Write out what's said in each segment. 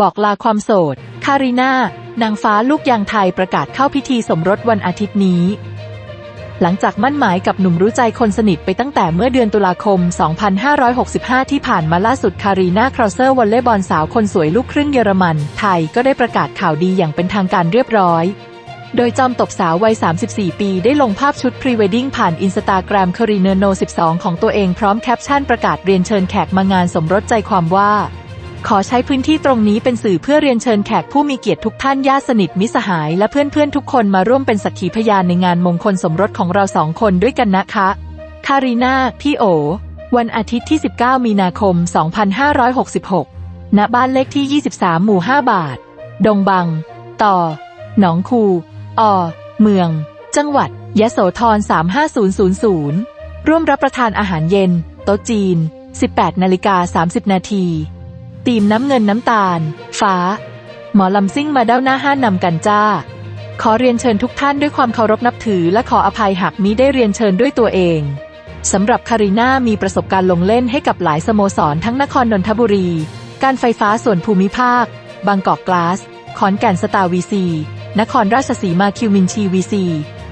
บอกลาความโสด คาริน่า นางฟ้าลูกยางไทยประกาศเข้าพิธีสมรสวันอาทิตย์นี้ หลังจากมั่นหมายกับหนุ่มรู้ใจคนสนิทไปตั้งแต่เมื่อเดือนตุลาคม 2565 ที่ผ่านมาล่าสุดคารีนาคราวเซอร์วอลเลย์บอลสาวคนสวยลูกครึ่งเยอรมัน ไทยก็ได้ประกาศข่าวดีอย่างเป็นทางการเรียบร้อยโดยจอมตบสาววัย 34 ปีได้ลงภาพชุดพรีเวดดิ้งผ่านอินสตาแกรมคารีเนโน 12 ของตัวเองพร้อมแคปชั่นประกาศเรียนเชิญแขกมางานสมรสใจความว่า ขอใช้พื้นที่ตรงนี้เป็นสื่อเพื่อเรียนเชิญแขกผู้มีเกียรติทุกท่านญาติสนิทมิสหาย และเพื่อนๆทุกคนมาร่วมเป็นสักขีพยานในงานมงคลสมรสของเราสองคนด้วยกันนะคะ คารีนาพี่โอ วันอาทิตย์ที่ 19 มีนาคม 2566 ณ บ้านเลขที่ 23 หมู่ 5 บาท ดงบัง ต่อ หนองคู อ เมือง จังหวัด ยะโสธร 35000 ร่วมรับประทานอาหารเย็น โต๊ะจีน 18นาฬิกา30 นาที ตีมน้ำเงินน้ำตาล ฟ้า หมอลำซิ่งมาเด้าหน้าห้านนำกันจ้า ขอเรียนเชิญทุกท่านด้วยความเคารพนับถือ และขออภัยหากมิได้เรียนเชิญด้วยตัวเองสำหรับคาริน่ามีประสบการณ์ลงเล่นให้กับหลายสโมสรทั้งนครนนทบุรี การไฟฟ้าส่วนภูมิภาค บางกอกกลาส ขอนแก่นสตาร์วีซี นครราชสีมาคิวมินชีวีซี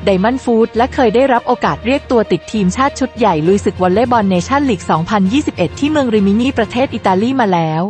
ไดมอนด์ฟู้ดและเคยได้รับโอกาสเรียกตัวติดทีมชาติชุดใหญ่ลุยศึกวอลเลย์บอลเนชั่นลีก 2021 ที่เมืองริมินีประเทศอิตาลีมาแล้ว